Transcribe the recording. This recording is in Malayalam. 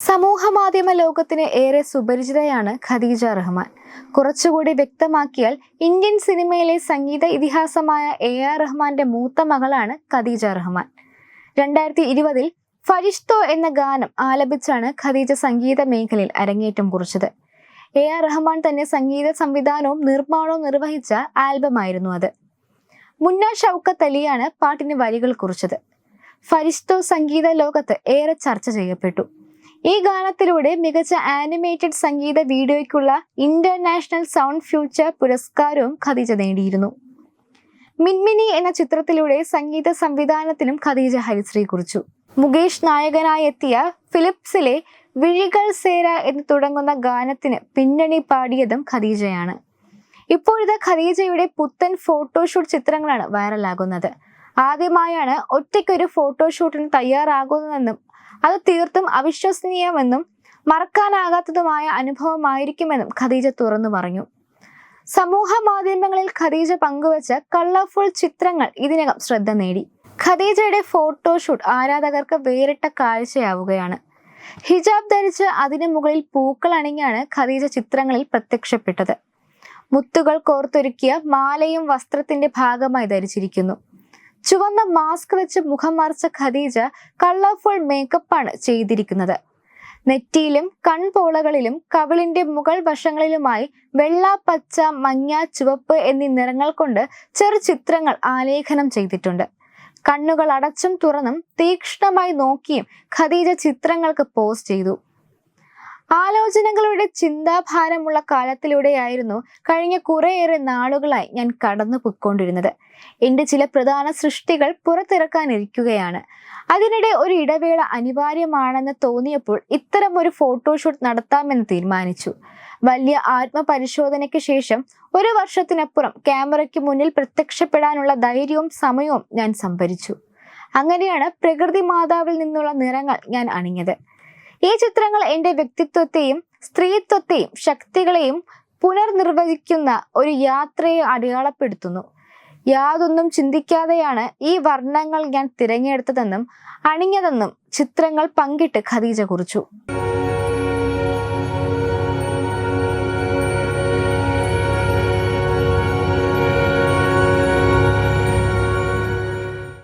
സമൂഹ മാധ്യമ ലോകത്തിന് ഏറെ സുപരിചിതയാണ് ഖദീജ റഹ്മാൻ. കുറച്ചുകൂടി വ്യക്തമാക്കിയാൽ ഇന്ത്യൻ സിനിമയിലെ സംഗീത ഇതിഹാസമായ എ ആർ റഹ്മാന്റെ മൂത്ത മകളാണ് ഖദീജ റഹ്മാൻ. രണ്ടായിരത്തി ഇരുപതിൽ ഫരിഷ്തോ എന്ന ഗാനം ആലപിച്ചാണ് ഖദീജ സംഗീത മേഖലയിൽ അരങ്ങേറ്റം കുറിച്ചത്. എ ആർ റഹ്മാൻ തന്നെ സംഗീത സംവിധാനവും നിർമ്മാണവും നിർവഹിച്ച ആൽബമായിരുന്നു അത്. മുന്ന ഷൗക്കത്ത് അലിയാണ് പാട്ടിന് വരികൾ കുറിച്ചത്. ഫരിഷ്തോ സംഗീത ലോകത്ത് ഏറെ ചർച്ച ചെയ്യപ്പെട്ടു. ഈ ഗാനത്തിലൂടെ മികച്ച ആനിമേറ്റഡ് സംഗീത വീഡിയോയ്ക്കുള്ള ഇന്റർനാഷണൽ സൗണ്ട് ഫ്യൂച്ചർ പുരസ്കാരവും ഖദീജ നേടിയിരുന്നു. മിൻമിനി എന്ന ചിത്രത്തിലൂടെ സംഗീത സംവിധാനത്തിനും ഖദീജ ഹരിശ്രീ കുറിച്ചു. മുകേഷ് നായകനായി എത്തിയ ഫിലിപ്സിലെ വിഴികൾ സേര എന്ന് തുടങ്ങുന്ന ഗാനത്തിന് പിന്നണി പാടിയതും ഖദീജയാണ്. ഇപ്പോഴത്തെ ഖദീജയുടെ പുത്തൻ ഫോട്ടോഷൂട്ട് ചിത്രങ്ങളാണ് വൈറലാകുന്നത് ആദ്യമായാണ് ഒറ്റയ്ക്കൊരു ഫോട്ടോഷൂട്ടിന് തയ്യാറാകുന്നതെന്നും അത് തീർത്തും അവിശ്വസനീയമെന്നും മറക്കാനാകാത്തതുമായ അനുഭവമായിരിക്കുമെന്നും ഖദീജ തുറന്നു പറഞ്ഞു. സമൂഹ മാധ്യമങ്ങളിൽ ഖദീജ പങ്കുവച്ച കളർഫുൾ ചിത്രങ്ങൾ ഇതിനകം ശ്രദ്ധ നേടി. ഖദീജയുടെ ഫോട്ടോഷൂട്ട് ആരാധകർക്ക് വേറിട്ട കാഴ്ചയാവുകയാണ്. ഹിജാബ് ധരിച്ച് അതിനു മുകളിൽ പൂക്കൾ അണിഞ്ഞാണ് ഖദീജ ചിത്രങ്ങളിൽ പ്രത്യക്ഷപ്പെട്ടത്. മുത്തുകൾ കോർത്തൊരുക്കിയ മാലയും വസ്ത്രത്തിന്റെ ഭാഗമായി ധരിച്ചിരിക്കുന്നു. ചുവന്ന മാസ്ക് വെച്ച് മുഖം മറച്ച ഖദീജ കളർഫുൾ മേക്കപ്പാണ് ചെയ്തിരിക്കുന്നത്. നെറ്റിയിലും കൺപോളകളിലും കവിളിന്റെ മുകൾ വശങ്ങളിലുമായി വെള്ള പച്ച മഞ്ഞ ചുവപ്പ് എന്നീ നിറങ്ങൾ കൊണ്ട് ചെറു ചിത്രങ്ങൾ ആലേഖനം ചെയ്തിട്ടുണ്ട്. കണ്ണുകൾ അടച്ചും തുറന്നും തീക്ഷ്ണമായി നോക്കിയും ഖദീജ ചിത്രങ്ങൾക്ക് പോസ് ചെയ്തു. ആലോചനകളുടെ ചിന്താഭാരമുള്ള കാലത്തിലൂടെയായിരുന്നു കഴിഞ്ഞ കുറേയേറെ നാളുകളായി ഞാൻ കടന്നു പൊയ്ക്കൊണ്ടിരുന്നത് എന്റെ ചില പ്രധാന സൃഷ്ടികൾ പുറത്തിറക്കാനിരിക്കുകയാണ്. അതിനിടെ ഒരു ഇടവേള അനിവാര്യമാണെന്ന് തോന്നിയപ്പോൾ ഇത്തരം ഒരു ഫോട്ടോഷൂട്ട് നടത്താമെന്ന് തീരുമാനിച്ചു. വലിയ ആത്മപരിശോധനയ്ക്ക് ശേഷം ഒരു വർഷത്തിനപ്പുറം ക്യാമറയ്ക്ക് മുന്നിൽ പ്രത്യക്ഷപ്പെടാനുള്ള ധൈര്യവും സമയവും ഞാൻ സംഭരിച്ചു. അങ്ങനെയാണ് പ്രകൃതി മാതാവിൽ നിന്നുള്ള നിറങ്ങൾ ഞാൻ അണിഞ്ഞത്. ഈ ചിത്രങ്ങൾ എന്റെ വ്യക്തിത്വത്തെയും സ്ത്രീത്വത്തെയും ശക്തികളെയും പുനർനിർവചിക്കുന്ന ഒരു യാത്രയെ അടയാളപ്പെടുത്തുന്നു. യാതൊന്നും ചിന്തിക്കാതെയാണ് ഈ വർണങ്ങൾ ഞാൻ തിരഞ്ഞെടുത്തതെന്നും അണിഞ്ഞതെന്നും ചിത്രങ്ങൾ പങ്കിട്ട് ഖദീജ കുറിച്ചു.